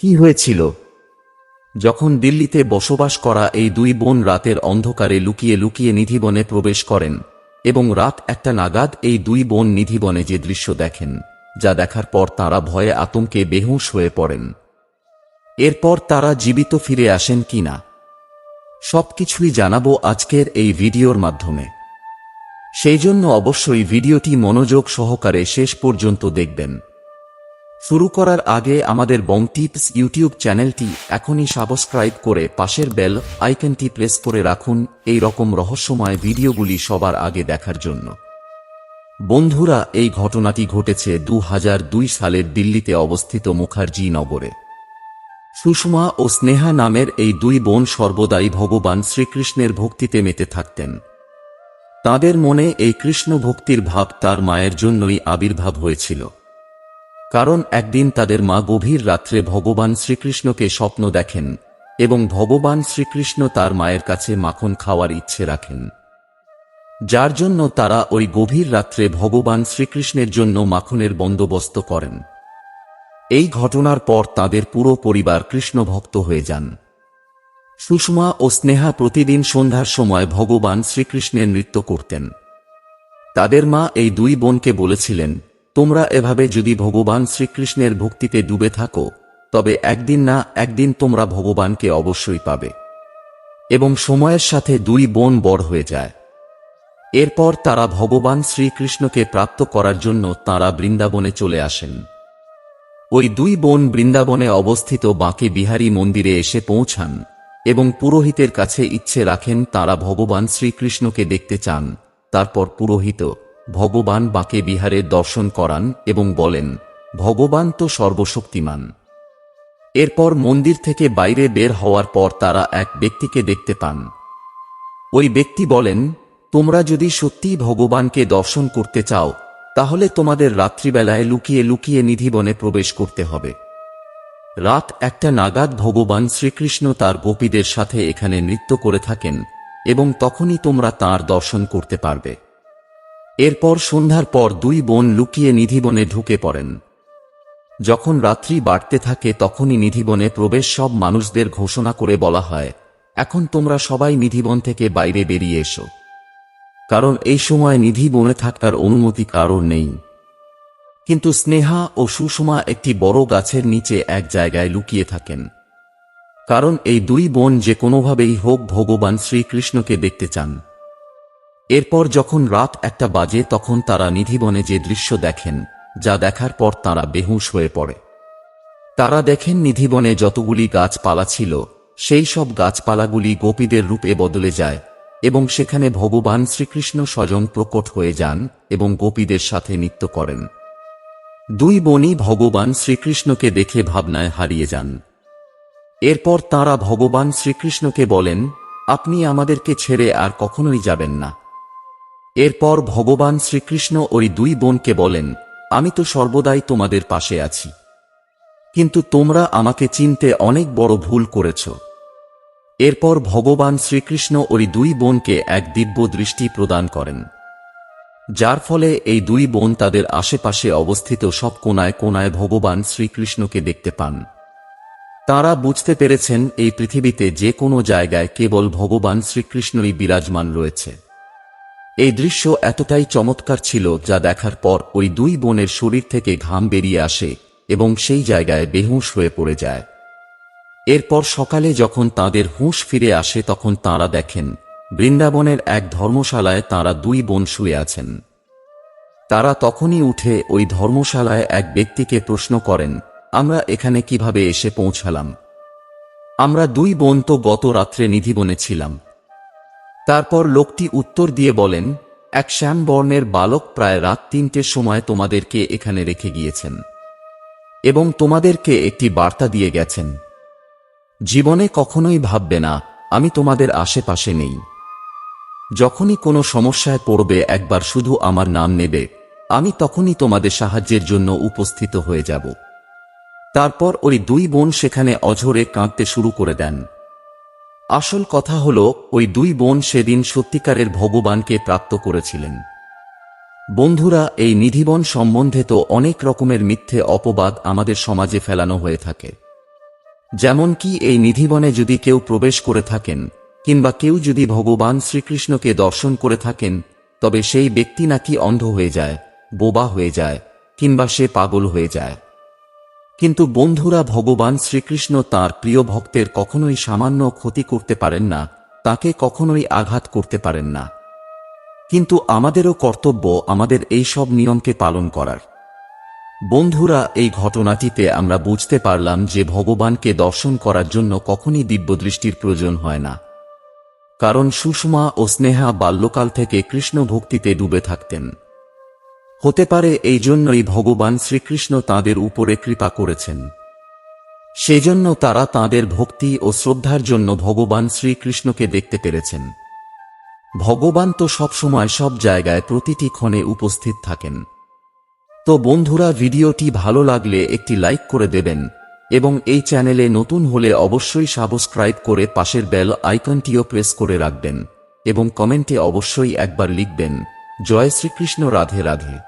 কি হয়েছিল? যখন দিল্লিতে বসবাস করা এই দুই বোন রাতের অন্ধকারে লুকিয়ে লুকিয়ে নিধিবনে প্রবেশ করেন এবং রাত একটা নাগাদ এই দুই বোন নিধিবনে যে দৃশ্য দেখেন, যা দেখার পর তারা ভয়ে আতঙ্কে বেহুশ হয়ে পড়েন। এরপর তারা জীবিত ফিরে আসেন কি কিনা সবকিছুই জানাব আজকের এই ভিডিওর মাধ্যমে। সেই জন্য অবশ্যই ভিডিওটি মনোযোগ সহকারে শেষ পর্যন্ত দেখবেন। শুরু করার আগে আমাদের বং টিপস ইউটিউব চ্যানেলটি এখনই সাবস্ক্রাইব করে পাশের বেল আইকনটি প্রেস করে রাখুন এই রকম রহস্যময় ভিডিওগুলি সবার আগে দেখার জন্য। বন্ধুরা, এই ঘটনাটি ঘটেছে দু হাজার দুই সালের দিল্লিতে অবস্থিত মুখার্জি নগরে সুষমা ও স্নেহা নামের এই দুই বোন সর্বদাই ভগবান শ্রীকৃষ্ণের ভক্তিতে মেতে থাকতেন। তাদের মনে এই কৃষ্ণ ভক্তির ভাব তার মায়ের জন্যই আবির্ভাব হয়েছিল। কারণ একদিন তাদের মা গভীর রাত্রে ভগবান শ্রীকৃষ্ণকে স্বপ্ন দেখেন এবং ভগবান শ্রীকৃষ্ণ তার মায়ের কাছে মাখন খাওয়ার ইচ্ছে রাখেন। যার জন্য তারা ওই গভীর রাত্রে ভগবান শ্রীকৃষ্ণের জন্য মাখনের বন্দোবস্ত করেন। এই ঘটনার পর তাদের পুরো পরিবার কৃষ্ণভক্ত হয়ে যান। সুষমা ও স্নেহা প্রতিদিন সন্ধ্যার সময় ভগবান শ্রীকৃষ্ণের নৃত্য করতেন। তাদের মা এই দুই বোনকে বলেছিলেন তোমরা এভাবে যদি ভগবান শ্রীকৃষ্ণের ভক্তিতে ডুবে থাকো, তবে একদিন না একদিন তোমরা ভগবানকে অবশ্যই পাবে। এবং সময়ের সাথে দুই বোন বড় হয়ে যায়। এরপর তারা ভগবান শ্রীকৃষ্ণকে প্রাপ্ত করার জন্য তারা বৃন্দাবনে চলে আসেন। ওই দুই বোন বৃন্দাবনে অবস্থিত বাঁকে বিহারী মন্দিরে এসে পৌঁছান এবং পুরোহিতের কাছে ইচ্ছে রাখেন তারা ভগবান শ্রীকৃষ্ণকে দেখতে চান। তারপর পুরোহিত ভগবান বাঁকে বিহারের দর্শন করান এবং বলেন, ভগবান তো সর্বশক্তিমান। এরপর মন্দির থেকে বাইরে বের হওয়ার পর তারা এক ব্যক্তিকে দেখতে পান। ওই ব্যক্তি বলেন, তোমরা যদি সত্যিই ভগবানকে দর্শন করতে চাও, তাহলে তোমাদের রাত্রিবেলায় লুকিয়ে লুকিয়ে নিধিবনে প্রবেশ করতে হবে। রাত একটা নাগাদ ভগবান শ্রীকৃষ্ণ তার গোপীদের সাথে এখানে নৃত্য করে থাকেন এবং তখনই তোমরা তার দর্শন করতে পারবে। এরপর সন্ধ্যার পর দুই বোন লুকিয়ে নিধিবনে ঢুকে পড়েন। যখন রাত্রি বাড়তে থাকে তখনই নিধিবনে প্রবেশ সব মানুষদের ঘোষণা করে বলা হয়, এখন তোমরা সবাই নিধিবন থেকে বাইরে বেরিয়ে এসো। কারণ এই সময় নিধি বনে থাকার অনুমতি কারণ নেই। কিন্তু স্নেহা ও সুষমা একটি বড় গাছের নিচে এক জায়গায় লুকিয়ে থাকেন। কারণ এই দুই বোন যে কোনোভাবেই হোক ভগবান শ্রীকৃষ্ণকে দেখতে চান। এরপর যখন রাত একটা বাজে তখন তারা নিধিবনে যে দৃশ্য দেখেন, যা দেখার পর তারা বেহুশ হয়ে পড়ে। তারা দেখেন নিধিবনে যতগুলি গাছপালা ছিল, সেই সব গাছপালাগুলি গোপীদের রূপে বদলে যায় এবং সেখানে ভগবান শ্রীকৃষ্ণ স্বজন প্রকট হয়ে যান এবং গোপীদের সাথে নৃত্য করেন। দুই বনি ভগবান শ্রীকৃষ্ণকে দেখে ভাবনায় হারিয়ে যান। এরপর তারা ভগবান শ্রীকৃষ্ণকে বলেন, আপনি আমাদেরকে ছেড়ে আর কখনোই যাবেন না। এরপর ভগবান শ্রীকৃষ্ণ ওই দুই বোনকে বলেন, আমি তো সর্বদাই তোমাদের পাশে আছি। কিন্তু তোমরা আমাকে চিনতে অনেক বড় ভুল করেছ। এরপর ভগবান শ্রীকৃষ্ণ ওই দুই বোনকে এক দিব্য দৃষ্টি প্রদান করেন। যার ফলে এই দুই বোন তাদের আশেপাশে অবস্থিত সব কোনায় কোনায় ভগবান শ্রীকৃষ্ণকে দেখতে পান। তারা বুঝতে পেরেছেন, এই পৃথিবীতে যে কোনো জায়গায় কেবল ভগবান শ্রীকৃষ্ণই বিরাজমান রয়েছে। এই দৃশ্য এতটাই চমৎকার ছিল যা দেখার পর ওই দুই বোনের শরীর থেকে ঘাম বেরিয়ে আসে এবং সেই জায়গায় বেহুশ হয়ে পড়ে যায়। এরপর সকালে যখন তাদের হুঁশ ফিরে আসে তখন তারা দেখেন, বৃন্দাবনের এক ধর্মশালায় তারা দুই বোন শুয়ে আছেন। তারা তখনই উঠে ওই ধর্মশালায় এক ব্যক্তিকে প্রশ্ন করেন, আমরা এখানে কীভাবে এসে পৌঁছালাম? আমরা দুই বোন তো গত রাত্রে নিধিবনে ছিলাম। তারপর লোকটি উত্তর দিয়ে বলেন, এক শ্যাম বর্ণের বালক প্রায় রাত তিনটের সময় তোমাদেরকে এখানে রেখে গিয়েছেন এবং তোমাদেরকে একটি বার্তা দিয়ে গেছেন। জীবনে কখনোই ভাববে না, আমি তোমাদের আশেপাশে নেই। যখনই কোনো সমস্যায় পড়বে, একবার শুধু আমার নাম নেবে, আমি তখনই তোমাদের সাহায্যের জন্য উপস্থিত হয়ে যাব। তারপর ওই দুই বোন সেখানে অঝরে কাঁদতে শুরু করে দেন। আসল কথা হল, ওই দুই বোন সেদিন সত্যিকারের ভগবানকে প্রাপ্ত করেছিলেন। বন্ধুরা, এই নিধিবন সম্বন্ধে তো অনেক রকমের মিথ্যে অপবাদ আমাদের সমাজে ফেলানো হয়ে থাকে। যেমন কি এই নিধিবনে যদি কেউ প্রবেশ করে থাকেন, কিংবা কেউ যদি ভগবান শ্রীকৃষ্ণকে দর্শন করে থাকেন, তবে সেই ব্যক্তি নাকি অন্ধ হয়ে যায়, বোবা হয়ে যায়, কিংবা সে পাগল হয়ে যায়। কিন্তু বন্ধুরা ভগবান শ্রীকৃষ্ণ তার প্রিয় ভক্তের কখনোই সামান্য ক্ষতি করতে পারেন না, তাকে কখনোই আঘাত করতে পারেন না। কিন্তু আমাদেরও কর্তব্য আমাদের এই সব নিয়মকে পালন করার। বন্ধুরা, এই ঘটনাটিতে আমরা বুঝতে পারলাম যে ভগবানকে দর্শন করার জন্য কখনই দিব্যদৃষ্টির প্রয়োজন হয় না। কারণ সুষমা ও স্নেহা বাল্যকাল থেকে কৃষ্ণ ভক্তিতে ডুবে থাকতেন। হতে পারে এই জন্যই ভগবান শ্রীকৃষ্ণ তাদের উপরে কৃপা করেছেন। সেজন্য তারা তাদের ভক্তি ও শ্রদ্ধার জন্য ভগবান শ্রীকৃষ্ণকে দেখতে পেরেছেন। ভগবান তো সবসময় সব জায়গায় প্রতিটি ক্ষণে উপস্থিত থাকেন। তো বন্ধুরা, ভিডিওটি ভালো লাগলে একটি লাইক করে দেবেন এবং এই চ্যানেলে নতুন হলে অবশ্যই সাবস্ক্রাইব করে পাশের বেল আইকনটিও প্রেস করে রাখবেন এবং কমেন্টে অবশ্যই একবার লিখবেন, জয় শ্রীকৃষ্ণ, রাধে রাধে।